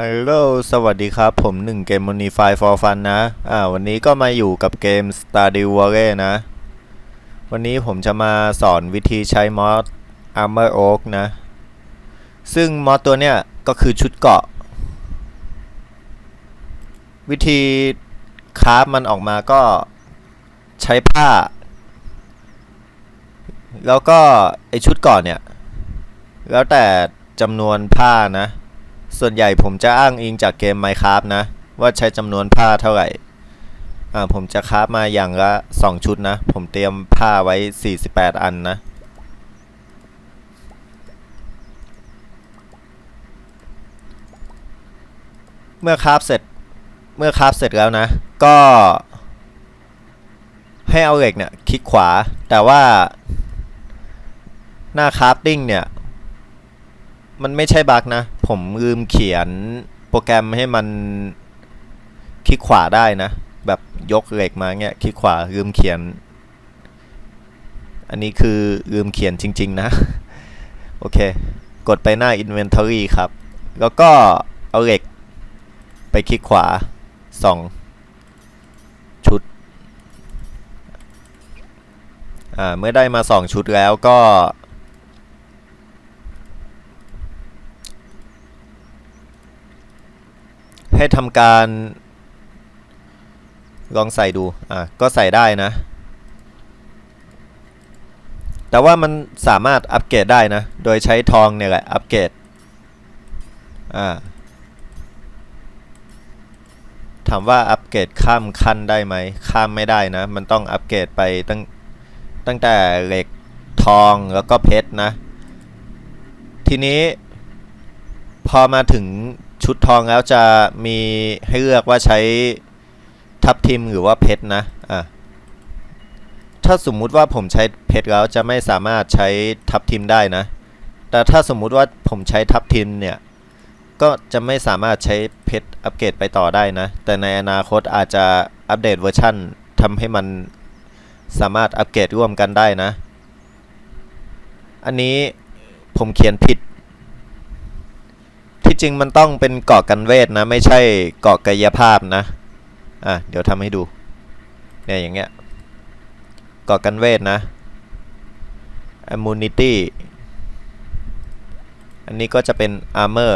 ฮัลโหล สวัสดีครับ ผมหนึ่งเกม Monify for Fun นะ อ่า วันนี้ก็มาอยู่กับเกม Stardew Valley นะ วันนี้ผมจะมาสอนวิธีใช้มอส Armor Oak นะ ซึ่งมอสตัวเนี้ยก็คือชุดเกาะ วิธีคราฟมันออกมาก็ใช้ผ้า แล้วก็ไอชุดเกาะเนี่ย แล้วแต่จำนวนผ้านะ ส่วนใหญ่ผมจะอ้างอิงจากเกม Minecraft นะ ว่าใช้จำนวนผ้าเท่าไหร่ อ่าผมจะคราฟมาอย่างละ 2 ชุดนะ ผมเตรียมผ้าไว้ 48 อันนะ เมื่อคราฟเสร็จเมื่อคราฟเสร็จแล้วนะ ก็ให้เอาเหล็กเนี่ยคลิกขวา แต่ว่าหน้าคราฟติ้งเนี่ย มันไม่ใช่บั๊กนะ ผมลืมเขียนโปรแกรมให้มันคลิกขวาได้นะ แบบยกเหล็กมาเงี้ยคลิกขวาลืมเขียน อันนี้คือลืมเขียนจริง ๆ นะ โอเค กดไปหน้า Inventory ครับ แล้วก็เอาเหล็กไปคลิกขวา 2 ชุด อ่า เมื่อได้มา 2 ชุดแล้วก็ ให้ทำการ ลองใส่ดู อะ ก็ใส่ได้นะ แต่ว่ามันสามารถอัปเกรดได้นะ โดยใช้ทองเนี่ยแหละ อัปเกรด อ่า ถามว่าอัปเกรดข้ามขั้นได้ไหม ข้ามไม่ได้นะ มันต้องอัปเกรดไปตั้งตั้งแต่เหล็กทองแล้วก็เพชรนะ ทีนี้พอมาถึง ชุดทองแล้วจะมีให้เลือกว่าใช้ทับทิมหรือว่าเพชรนะอะถ้าสมมุติว่าผมใช้เพชรแล้วจะไม่สามารถใช้ทับทิมได้นะ แต่ถ้าสมมุติว่าผมใช้ทับทิมเนี่ยก็จะไม่สามารถใช้เพชรอัปเกรดไปต่อได้นะ แต่ในอนาคตอาจจะอัปเดตเวอร์ชันทำให้มันสามารถอัปเกรดร่วมกันได้นะ อันนี้ผมเขียนผิด จริงมันต้องเป็นเกาะกันเวทนะ ไม่ใช่เกาะกายภาพนะ อะ เดี๋ยวทำให้ดู เนี่ยอย่างเงี้ย เกาะกันเวทนะ immunity อันนี้ก็จะเป็น armor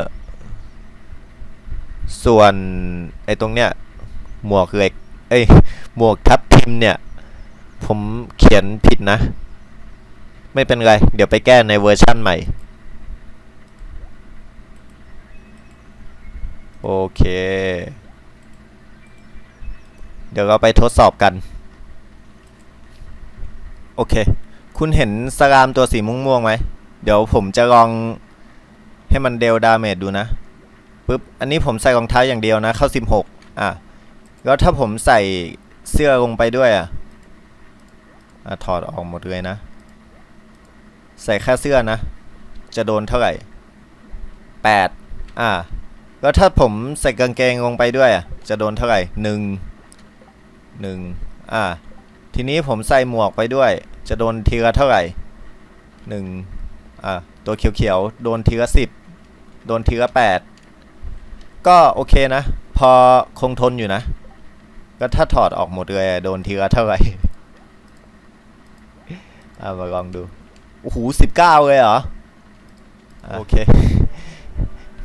ส่วนไอ้ตรงเนี้ยหมวกเหล็ก เอ้ย หมวกทับทิมเนี่ย ผมเขียนผิดนะ ไม่เป็นไร เดี๋ยวไปแก้ในเวอร์ชั่นใหม่ โอ เค เดี๋ยวเราไปทดสอบกัน โอเค คุณเห็นสลามตัวสีม่วงๆไหม เดี๋ยวผมจะลองให้มันเดลดาเมจดูนะปึ๊บ อันนี้ผมใส่รองเท้าอย่างเดียวนะ เข้า 16 อะ แล้วถ้าผมใส่เสื้อลงไปด้วยอะอะถอดออกหมดเลยนะ ใส่แค่เสื้อนะ จะโดนเท่าไหร่ 8 อะ แล้วถ้าผมใส่กางเกงลงไปด้วยอะจะโดนเท่าไหร่หนึ่งหนึ่งอ่า ทีนี้ผมใส่หมวกไปด้วย จะโดนทีละเท่าไหร่หนึ่งอ่าตัวเขียวๆ โดนทีละสิบโดนทีละแปดก็โอเคนะ พอคงทนอยู่นะ ก็ถ้าถอดออกหมดเลยโดนทีละเท่าไหร่อ่ามาลองดู โอ้โหสิบเก้าเลยเหรอ โอเค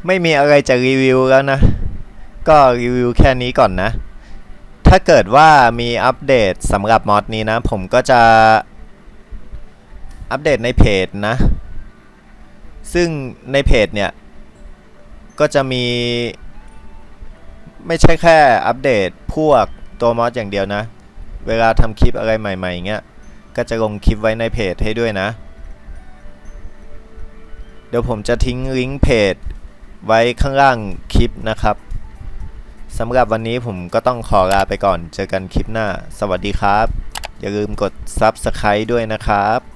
ไม่มีอะไรจะรีวิวแล้วนะ ก็รีวิวแค่นี้ก่อนนะ ถ้าเกิดว่ามีอัปเดตสำหรับมอดนี้นะ ผมก็จะอัปเดตในเพจนะ ซึ่งในเพจเนี่ย ก็จะมีไม่ใช่แค่อัปเดตพวกตัวมอดอย่างเดียวนะ เวลาทำคลิปอะไรใหม่ๆเงี้ย ก็จะลงคลิปไว้ในเพจให้ด้วยนะ เดี๋ยวผมจะทิ้งลิงก์เพจ ไว้ข้างล่างคลิปนะครับสำหรับวันนี้ผมก็ต้องขอลาไปก่อน เจอกันคลิปหน้า สวัสดีครับ อย่าลืมกด Subscribe ด้วยนะครับ